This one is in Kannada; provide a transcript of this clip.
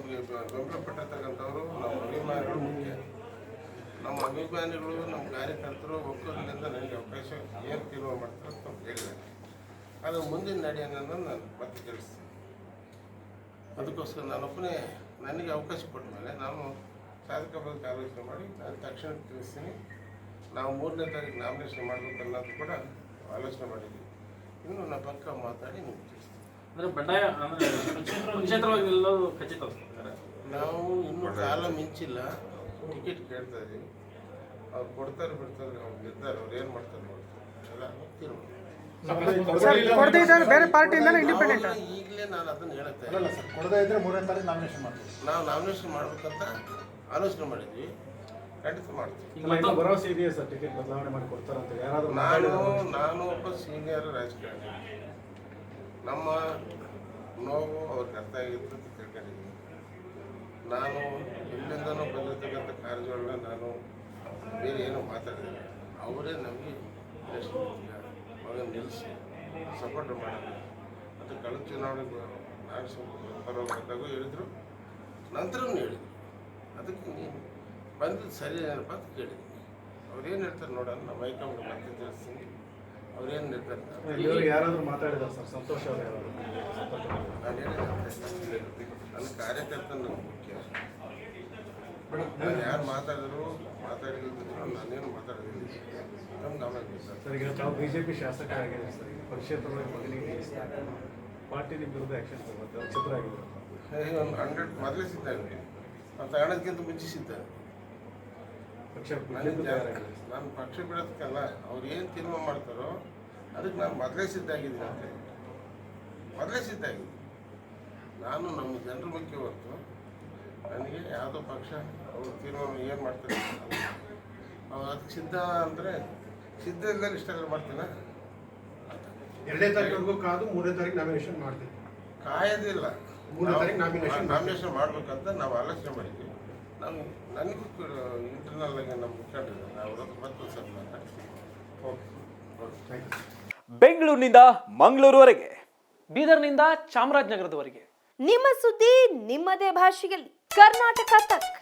ನಮಗೆ ಬೆಂಬಲಪಟ್ಟಿರ್ತಕ್ಕಂಥವ್ರು ನಮ್ಮ ಅಭಿಮಾನಿಗಳು ಮುಖ್ಯ. ನಮ್ಮ ಅಭಿಮಾನಿಗಳು, ನಮ್ಮ ಕಾರ್ಯಕರ್ತರು ಒಕ್ಕೂರಿನಿಂದ ನನಗೆ ಅವಕಾಶ ಏನು ತೀರ್ಮಾನ ಮಾಡ್ತಾರೆ ಅಂತ ಹೇಳಿದ್ದಾರೆ. ಅದು ಮುಂದಿನ ನಡೆ ಅನ್ನೋದನ್ನು ನಾನು ಮತ್ತೆ ತಿಳಿಸ್ತೀನಿ. ಅದಕ್ಕೋಸ್ಕರ ನಾನೊಬ್ಬನೇ ನನಗೆ ಅವಕಾಶ ಕೊಟ್ಟ ಮೇಲೆ ನಾನು ಸಾಧಕ ಬಗ್ಗೆ ಆಲೋಚನೆ ಮಾಡಿ ನಾನು ತಕ್ಷಣ ತಿಳಿಸ್ತೀನಿ. ನಾವು ಮೂರನೇ ತಾರೀಕು ನಾಮಿನೇಷನ್ ಮಾಡಬೇಕು ಅನ್ನೋದು ಕೂಡ ಆಲೋಚನೆ ಮಾಡಿದ್ವಿ ಇನ್ನು ನಾನು ಪಕ್ಕ ಮಾತಾಡಿ ನಿಮ್ಗೆ ತಿಳಿಸ್ತೀನಿ. ಅಂದರೆ ಬಂಡಾಯ, ಅಂದ್ರೆ ಖಚಿತ. ನಾವು ಇನ್ನೂ ಕಾಲ ಮಿಂಚಿಲ್ಲ. ಟಿಕೆಟ್ ಕೇಳ್ತಾ ಇದ್ದೀವಿ. ಅವ್ರು ಕೊಡ್ತಾರೆ ಬಿಡ್ತಾರೆ ಅವ್ರು ಗೆದ್ದಾರೆ ಅವ್ರು ಏನು ಮಾಡ್ತಾರೆ ನೋಡ್ತಾರೆ ಎಲ್ಲ ತೀರ್ಮಾನ ಕೊಡದೇ ಇದ್ದಾರೆ ಬೇರೆ ಪಾರ್ಟಿಯಿಂದಲೇ ಇಂಡಿಪೆಂಡೆಂಟ್ ಈಗಲೇ ನಾನು ಅದನ್ನು ಹೇಳುತ್ತೆ ಅಲ್ಲ ಸರ್ ಕೊಡದೇ ಇದ್ರೆ ಮೂರನೇ ತಾರೀಕು ನಾಮಿನೇಷನ್ ಮಾಡ್ತೀವಿ. ನಾವು ನಾಮಿನೇಷನ್ ಮಾಡ್ಬೇಕಂತ ಆಲೋಚನೆ ಮಾಡಿದ್ವಿ. ಖಂಡಿತ ಮಾಡ್ತೀವಿ. ಭರವಸೆ ಇದೆಯಾ ಸರ್ ಟಿಕೆಟ್ ಬದಲಾವಣೆ ಮಾಡಿ ಕೊಡ್ತಾರಂತ ಯಾರಾದರೂ ನಾನು ನಾನು ಒಬ್ಬ ಸೀನಿಯರ್ ರಾಜಕಾರಣಿ ನಮ್ಮ ನೋವು ಅವ್ರಿಗೆ ಅರ್ಥ ಆಗಿತ್ತು ಅಂತ ತಿಳ್ಕೊಂಡಿದ್ದೀನಿ. ನಾನು ಇಲ್ಲಿಂದನೂ ಬಂದಿರ್ತಕ್ಕಂಥ ಕಾರ್ಯಗಳನ್ನ ನಾನು ಬೇರೆ ಏನೂ ಮಾತಾಡಿಲ್ಲ ಅವರೇ ನಮಗೆ ಅವಾಗ ನಿಲ್ಲಿಸಿ ಸಪೋರ್ಟ್ ಮಾಡಿದ್ರು ಮತ್ತು ಕಳೆದ ಚುನಾವಣೆಗೆ ನಾನು ಪರವಾಗಿದ್ದಾಗೂ ಹೇಳಿದರು. ನಂತರವೂ ಹೇಳಿದರು. ಅದಕ್ಕೆ ನೀನು ಬಂದಿದ್ದು ಸರಿ ಏನಪ್ಪ ಅಂತ ಕೇಳಿದ್ದೀನಿ. ಏನು ಹೇಳ್ತಾರೆ ನೋಡೋಣ, ನಮ್ಮ ಹೈಕಮಾಂಡ್ ಮತ್ತೆ ತಿಳಿಸ್ತೀನಿ. ಅವ್ರೇನು ನಿರ್ಧಾರ ಇಲ್ಲಿವರೆಗೆ ಯಾರಾದರೂ ಮಾತಾಡಿದಾರೆ ಸರ್ ಸಂತೋಷ ಅವರು ಯಾರಾದರೂ ನನ್ನ ಕಾರ್ಯಕರ್ತ ನನಗೆ ಮುಖ್ಯ ನಾನು ಯಾರು ಮಾತಾಡಿದ್ರು ಮಾತಾಡಿದ್ರು ನಾನೇನು ಮಾತಾಡೋದಿಲ್ಲ. ನಮ್ಗೆ ಆಮೇಲೆ ಸರ್. ಸರ್ ಈಗ ತಾವು ಬಿಜೆಪಿ ಶಾಸಕ ಆಗಿದೆ ಸರ್ ಈಗ ಪಕ್ಷೇತರವಾಗಿ ಮೊದಲಿಗೆ ಪಾರ್ಟಿ ನಿಮ್ಮ ವಿರುದ್ಧ ಆಕ್ಷನ್ ತಗೊಳುತ್ತೆ ಅವ್ರು ಚಿತ್ರ ಆಗಿದೆ ಹಂಡ್ರೆಡ್ ಮೊದಲೇ ಸಿದ್ಧಾಗಿ ನಾವು ತಗೊಳೋದಕ್ಕಿಂತ ಮುಂಚೆ ಸಿದ್ಧ ಪಕ್ಷ ನಾನು ಪಕ್ಷ ಬಿಡೋದಕ್ಕಲ್ಲ ಅವ್ರು ಏನು ತೀರ್ಮಾನ ಮಾಡ್ತಾರೋ ಅದಕ್ಕೆ ನಾನು ಮೊದಲೇ ಸಿದ್ಧಾಗಿದ್ದೀನಿ ಅಂತ ಮೊದಲೇ ಸಿದ್ಧಾಗಿದ್ದೀನಿ ನಾನು ನಮ್ಮ ಜನರ ಬಗ್ಗೆ ಹೊರತು ನನಗೆ ಯಾವುದೋ ಪಕ್ಷ ಅವ್ರು ತೀರ್ಮಾನ ಏನು ಮಾಡ್ತಾರೆ ಅವ್ರು ಅದಕ್ಕೆ ಸಿದ್ಧ ಅಂದರೆ ಸಿದ್ಧ ಇಲ್ಲದೆ ಇಷ್ಟೆಲ್ಲ ಮಾಡ್ತೀನ? ಎರಡನೇ ತಾರೀಕು ಕಾದು ಮೂರನೇ ತಾರೀಕು ನಾಮಿನೇಷನ್ ಮಾಡ್ತೀವಿ. ಕಾಯೋದಿಲ್ಲ ಮೂರನೇ ತಾರೀಕು ನಾಮಿನೇಷನ್ ನಾಮಿನೇಷನ್ ಮಾಡಬೇಕಂತ ನಾವು ಆಲೋಚನೆ ಮಾಡಿದ್ವಿ ನಾನು ನನಗೂ ಇಂಟರ್ನಲ್ ಆಗಿ ನಮ್ಮ ಮುಖಂಡರು ಅವರದ್ದು ಮತ್ತೆ ಸ್ವಲ್ಪ ಓಕೆ ಓಕೆ ಥ್ಯಾಂಕ್ ಯು ಬೆಂಗಳೂರಿನಿಂದ ಮಂಗಳೂರುವರೆಗೆ. ಬೀದರ್ನಿಂದ ಚಾಮರಾಜನಗರದವರೆಗೆ. ನಿಮ್ಮ ಸುದ್ದಿ ನಿಮ್ಮದೇ ಭಾಷೆಯಲ್ಲಿ. ಕರ್ನಾಟಕ ತಕ್.